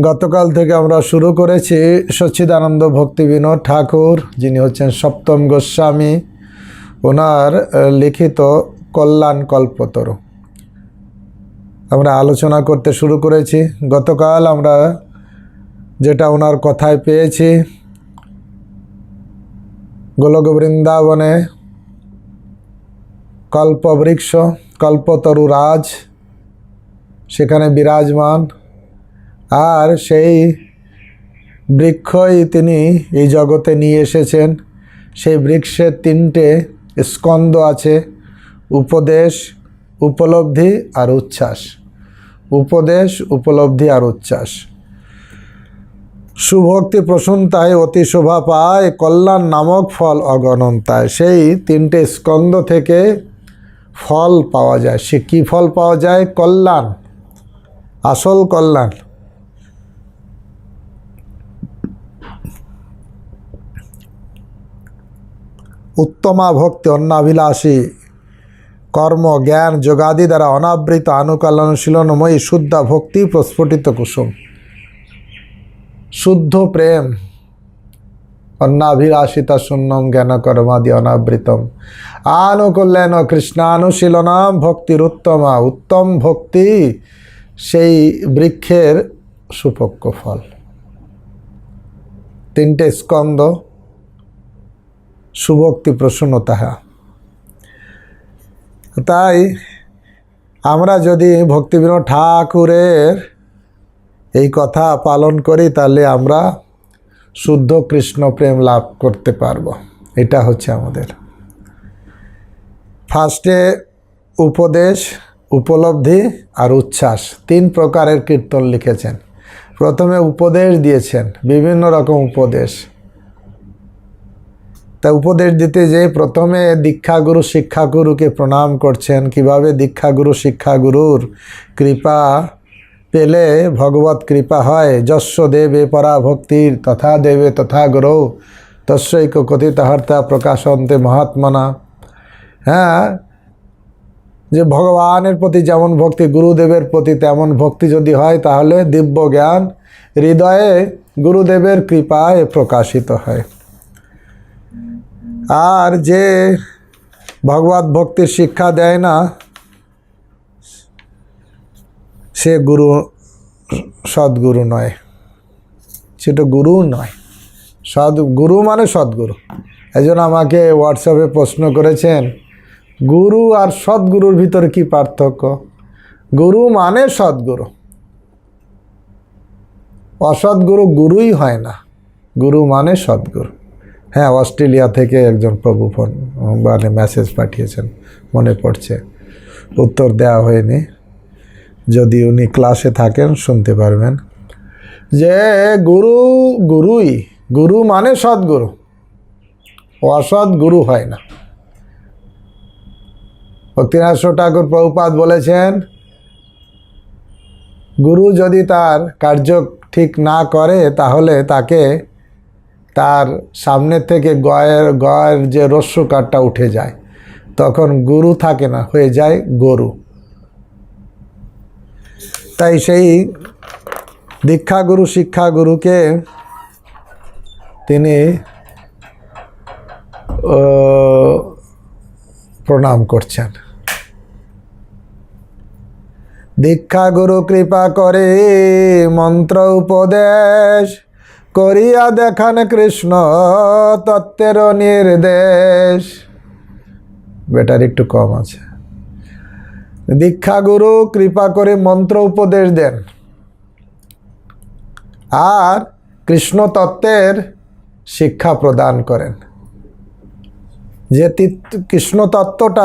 গতকাল থেকে আমরা শুরু করেছি সচ্চিদানন্দ ভক্তি বিনোদ ঠাকুর। যিনি হচ্ছেন সপ্তম গোস্বামী। ওনার লিখিত কল্যাণ কল্পতরু। আমরা আলোচনা করতে শুরু করেছি। গতকাল আমরা যেটা ওনার কথায় পেয়েছি গোলক বৃন্দাবনে কল্পবৃক্ষ, কল্পতরু রাজ, সেখানে বিরাজমান। আর সেই বৃক্ষই তিনি এই জগতে নিয়ে এসেছেন। সেই বৃক্ষের তিনটে স্কন্দ আছে, উপদেশ, উপলব্ধি আর উচ্ছ্বাস। উপদেশ, উপলব্ধি আর উচ্ছ্বাস। সুভক্তি প্রসন্তায় অতি শোভা পায়, কল্যাণ নামক ফল অগণন্তায়। সেই তিনটে স্কন্দ থেকে ফল পাওয়া যায়। সে কী ফল পাওয়া যায়? কল্যাণ, আসল কল্যাণ। উত্তমা ভক্তি অন্নাভিলাষী। কর্ম, জ্ঞান, যোগাদি দ্বারা অনাবৃত আনুকল্যাণশীলনময়ী শুদ্ধা ভক্তি প্রস্ফুটিত কুসুম। শুদ্ধ প্রেম। অন্নাভিলাষিতা শূন্যম জ্ঞান কর্মাদি অনাবৃতম। আনুকল্যাণ কৃষ্ণানুশীলনাম ভক্তির উত্তমা। উত্তম ভক্তি সেই বৃক্ষের সুপক্ষ ফল। তিনটে স্কন্দ সুভক্তি প্রসন্নতা তাই আমরা যদি ভক্তিবিনোদ ঠাকুরের এই কথা পালন করি, তাহলে আমরা শুদ্ধ কৃষ্ণ প্রেম লাভ করতে পারব। এটা হচ্ছে আমাদের। ফার্স্টে উপদেশ, উপলব্ধি আর উচ্ছ্বাস, তিন প্রকারের কীর্তন লিখেছেন। প্রথমে উপদেশ দিয়েছেন, বিভিন্ন রকম উপদেশ। তা উপদেশ দিতে যে প্রথমে দীক্ষাগুরু শিক্ষাগুরুকে প্রণাম করছেন। কীভাবে দীক্ষাগুরু শিক্ষাগুরুর কৃপা পেলে ভগবত কৃপা হয়? যস্য দেবে পরা ভক্তির, তথা দেবে তথা গুরু। তস্যৈক কথিত হর্তা প্রকাশন্তে মহাত্মনা। হ্যাঁ যে ভগবানের প্রতি যেমন ভক্তি, গুরুদেবের প্রতি তেমন ভক্তি যদি হয়, তাহলে দিব্য জ্ঞান হৃদয়ে গুরুদেবের কৃপায় প্রকাশিত হয়। আর যে ভগবত ভক্তির শিক্ষা দেয় না, সে গুরু, সদ্গুরু নয়। সেটা গুরু নয়। সদ, গুরু মানে সদ্গুরু। একজন আমাকে হোয়াটসঅ্যাপে প্রশ্ন করেছেন, গুরু আর সদ্গুরুর ভিতরে কি পার্থক্য? গুরু মানে সদ্গুরু। অসৎগুরু গুরুই হয় না। গুরু মানে সদ্গুরু। হ্যাঁ অস্ট্রেলিয়া থেকে একজন প্রভু ফোন মানে মেসেজ পাঠিয়েছেন, মনে পড়ছে। উত্তর দেওয়া হয়নি। যদি উনি ক্লাসে থাকেন, শুনতে পারবেন। যে গুরু, গুরুই, গুরু মানে সদ্গুরু। অসৎ গুরু হয় না। ভক্তিনাথ ঠাকুর প্রভুপাত বলেছেন, গুরু যদি তার কার্য ঠিক না করে, তাহলে তাকে তার সামনে থেকে গয়ের গয়ের যে রস্যকারটা উঠে যায়, তখন গুরু থাকে না, হয়ে যায় গরু। তাই সেই দীক্ষাগুরু, শিক্ষাগুরুকে তিনি প্রণাম করছেন। দীক্ষা গুরু কৃপা করে মন্ত্র উপদেশ করিয়া দেখান কৃষ্ণ তত্ত্বের নির্দেশ। বেটার একটু কম আছে। দীক্ষাগুরু কৃপা করে মন্ত্র উপদেশ দেন। আর কৃষ্ণ তত্ত্বের শিক্ষা প্রদান করেন। যে কৃষ্ণ তত্ত্বটা